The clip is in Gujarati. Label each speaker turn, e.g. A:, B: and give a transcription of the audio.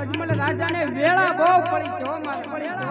A: અજમલ રાજાને વેળા બહુ પડી છે હો મારા. પડી છે